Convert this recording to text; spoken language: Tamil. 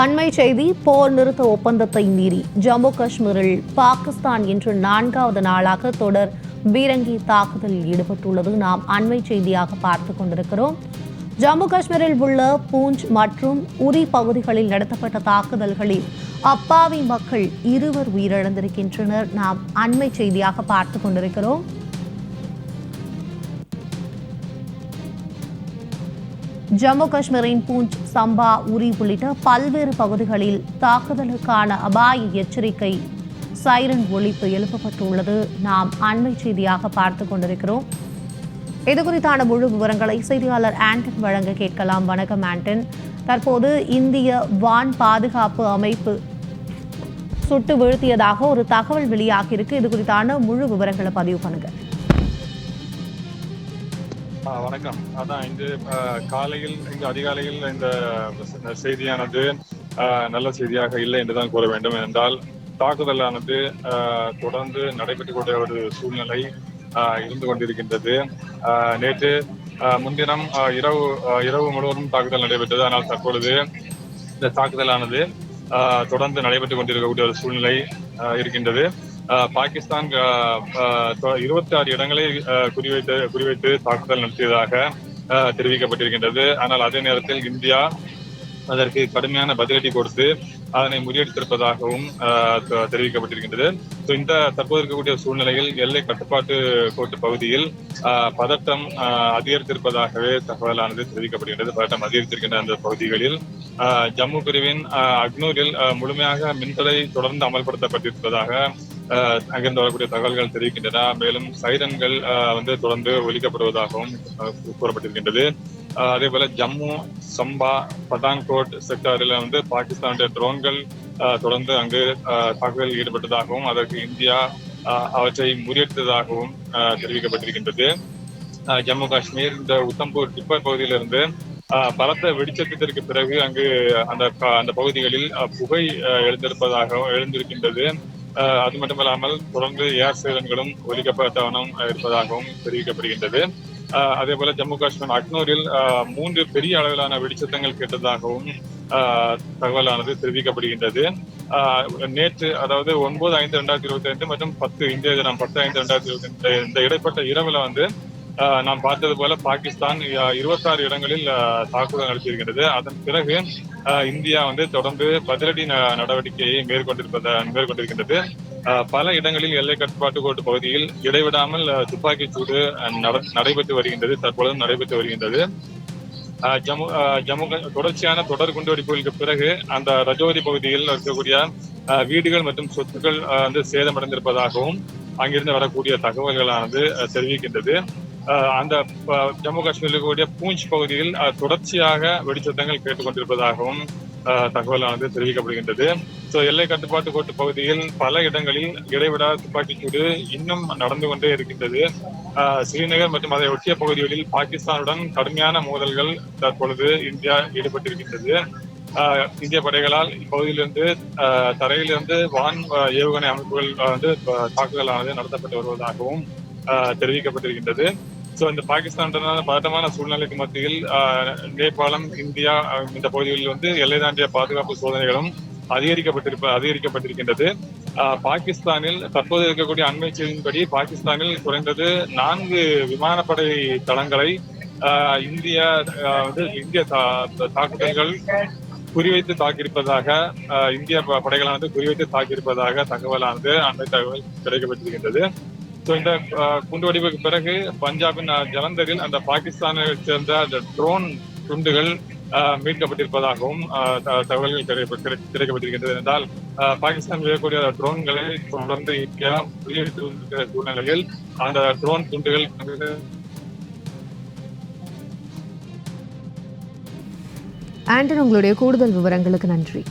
அண்மை செய்தி போர் நிறுத்த ஒப்பந்தத்தை மீறி ஜம்மு காஷ்மீரில் பாகிஸ்தான் இன்று நான்காவது நாளாக தொடர் பீரங்கி தாக்குதலில் ஈடுபட்டுள்ளது. நாம் அண்மை செய்தியாக பார்த்து கொண்டிருக்கிறோம். ஜம்மு காஷ்மீரில் உள்ள பூஞ்ச் மற்றும் உரி பகுதிகளில் நடத்தப்பட்ட தாக்குதல்களில் அப்பாவி மக்கள் இருவர் உயிரிழந்திருக்கின்றனர். நாம் அண்மை செய்தியாக பார்த்து கொண்டிருக்கிறோம். ஜம்மு காஷ்மீரின் பூஞ்ச் சம்பா உரி உள்ளிட்ட பல்வேறு பகுதிகளில் தாக்குதலுக்கான அபாய எச்சரிக்கை. சைரன் ஒழிப்பு எழுப்பப்பட்டுள்ளது. நாம் அண்மை செய்தியாக பார்த்து கொண்டிருக்கிறோம். இது குறித்தான முழு விவரங்களை செய்தியாளர் ஆண்டன் வழங்க கேட்கலாம். வணக்கம் ஆண்டன். தற்போது இந்திய வான் பாதுகாப்பு அமைப்பு சுட்டு வீழ்த்தியதாக ஒரு தகவல் வெளியாகியிருக்கு. இது குறித்தான முழு விவரங்களை பதிவு பண்ணுங்க. வணக்கம். அதான் இன்று காலையில் இங்கு அதிகாலையில் இந்த செய்தியானது நல்ல செய்தியாக இல்லை என்றுதான் கூற வேண்டும் என்றால் தாக்குதலானது தொடர்ந்து நடைபெற்றுக் கொண்ட ஒரு சூழ்நிலை இருந்து கொண்டிருக்கின்றது. நேற்று முன்தினம் இரவு இரவு முழுவதும் தாக்குதல் நடைபெற்றது. ஆனால் தற்பொழுது இந்த தாக்குதலானது தொடர்ந்து நடைபெற்றுக் கொண்டிருக்கக்கூடிய ஒரு சூழ்நிலை இருக்கின்றது. பாகிஸ்தான் இருபத்தி ஆறு இடங்களை குறிவைத்து குறிவைத்து தாக்குதல் நடத்தியதாக தெரிவிக்கப்பட்டிருக்கின்றது. ஆனால் அதே நேரத்தில் இந்தியா அதற்கு கடுமையான பதிலடி கொடுத்து அதனை முறியடித்திருப்பதாகவும் தெரிவிக்கப்பட்டிருக்கின்றது. இந்த தற்போது இருக்கக்கூடிய சூழ்நிலையில் எல்லை கட்டுப்பாட்டு கோட்டு பகுதியில் பதட்டம் அதிகரித்திருப்பதாகவே தகவலானது தெரிவிக்கப்படுகின்றது. பதட்டம் அதிகரித்திருக்கின்ற அந்த பகுதிகளில் ஜம்மு பிரிவின் அக்னூரில் முழுமையாக மின்தடை தொடர்ந்து அமல்படுத்தப்பட்டிருப்பதாக அங்கிருந்து வரக்கூடிய தகவல்கள் தெரிவிக்கின்றன. மேலும் சைரன்கள் வந்து தொடர்ந்து ஒலிக்கப்படுவதாகவும் கூறப்பட்டிருக்கின்றது. அதே போல ஜம்மு சம்பா பதான்கோட் செக்டாரில் வந்து பாகிஸ்தானுடைய ட்ரோன்கள் தொடர்ந்து அங்கு ஆ, தாக்குதலில் ஈடுபட்டதாகவும் அதற்கு இந்தியா அவற்றை முறியடித்ததாகவும் தெரிவிக்கப்பட்டிருக்கின்றது. ஜம்மு காஷ்மீர் இந்த உத்தம்பூர் டிப்பர் பகுதியிலிருந்து பலத்த வெடிச்சத்திற்கு பிறகு அங்கு அந்த அந்த பகுதிகளில் புகை ஆ, எழுந்திருப்பதாகவும் எழுந்திருக்கின்றது. அது மட்டுமல்லாமல் தொடர்ந்து ஏர் சேதங்களும் ஒலிக்கப்பட்டவனம் இருப்பதாகவும் தெரிவிக்கப்படுகின்றது. அதே போல ஜம்மு காஷ்மீர் அக்னூரில் மூன்று பெரிய அளவிலான வெடிச்சத்தங்கள் கேட்டதாகவும் தகவலானது தெரிவிக்கப்படுகின்றது. நேற்று அதாவது ஒன்பது ஐந்து ரெண்டாயிரத்தி இருபத்தி ஐந்து மற்றும் பத்து இந்திய தினம் பத்து ஐந்து ரெண்டாயிரத்தி இருபத்தி ஐந்து இந்த இடைப்பட்ட இரவுல வந்து நாம் பார்த்தது போல பாகிஸ்தான் இருபத்தாறு இடங்களில் தாக்குதல் நடத்தியிருக்கிறது. அதன் பிறகு இந்தியா வந்து தொடர்ந்து பதிலடி நடவடிக்கையை மேற்கொண்டிருப்பத மேற்கொண்டிருக்கின்றது. பல இடங்களில் எல்லை கட்டுப்பாட்டு கோட்டு பகுதியில் இடைவிடாமல் துப்பாக்கி சூடு நடைபெற்று வருகின்றது தற்பொழுதும் நடைபெற்று வருகின்றது. ஜம்மு ஜம்மு தொடர்ச்சியான தொடர் குண்டுவெடிப்புகளுக்கு பிறகு அந்த ரஜோரி பகுதியில் இருக்கக்கூடிய வீடுகள் மற்றும் சொத்துக்கள் வந்து சேதமடைந்திருப்பதாகவும் அங்கிருந்து வரக்கூடிய தகவல்களானது தெரிவிக்கின்றது. அந்த ஜம்மு காஷ்மீரில் இருக்கக்கூடிய பூஞ்ச் பகுதியில் தொடர்ச்சியாக வெடிச்சத்தங்கள் கேட்டுக்கொண்டிருப்பதாகவும் ஆ, தகவலானது தெரிவிக்கப்படுகின்றது. ஸோ எல்லை கட்டுப்பாட்டு கோட்டு பகுதியில் பல இடங்களில் இடைவிடா துப்பாக்கிச்சூடு இன்னும் நடந்து கொண்டே இருக்கின்றது. ஸ்ரீநகர் மற்றும் அதை ஒட்டிய பகுதிகளில் பாகிஸ்தானுடன் கடுமையான மோதல்கள் தற்பொழுது இந்தியா ஈடுபட்டிருக்கின்றது. இந்திய படைகளால் இப்பகுதியிலிருந்து தரையிலிருந்து வான் ஏவுகணை அமைப்புகள் வந்து தாக்குதலானது நடத்தப்பட்டு வருவதாகவும் தெரிவிக்கப்பட்டிருக்கின்றது. சோ இந்த பாகிஸ்தானுடனான பதட்டமான சூழ்நிலைக்கு மத்தியில் நேபாளம் இந்தியா இந்த பகுதிகளில் வந்து எல்லை தாண்டிய பாதுகாப்பு சோதனைகளும் அதிகரிக்கப்பட்டிருப்ப அதிகரிக்கப்பட்டிருக்கின்றது. பாகிஸ்தானில் தற்போது இருக்கக்கூடிய அண்மை செய்தியின்படி பாகிஸ்தானில் குறைந்தது நான்கு விமானப்படை தளங்களை ஆ, இந்தியா வந்து இந்திய தா- தாக்குதல்கள் குறிவைத்து தாக்கியிருப்பதாக இந்திய ப- படைகளானது குறிவைத்து தாக்கியிருப்பதாக தகவலானது அண்மை தகவல் கிடைக்கப்பட்டிருக்கின்றது. ஸோ இந்த குண்டு வெடிப்புக்கு பிறகு பஞ்சாபின் ஜலந்தரில் அந்த பாகிஸ்தானை சேர்ந்த அந்த ட்ரோன் துண்டுகள் மீட்கப்பட்டிருப்பதாகவும் தகவல்கள் கிடைக்கப்பட்டிருக்கின்றது என்றால் பாகிஸ்தான் இருக்கக்கூடிய ட்ரோன்களை தொடர்ந்து இந்தியா வெளியிட்டு வருகிற சூழ்நிலையில் அந்த ட்ரோன் துண்டுகள் ஆண்டன் உங்களுடைய கூடுதல் விவரங்களுக்கு நன்றி.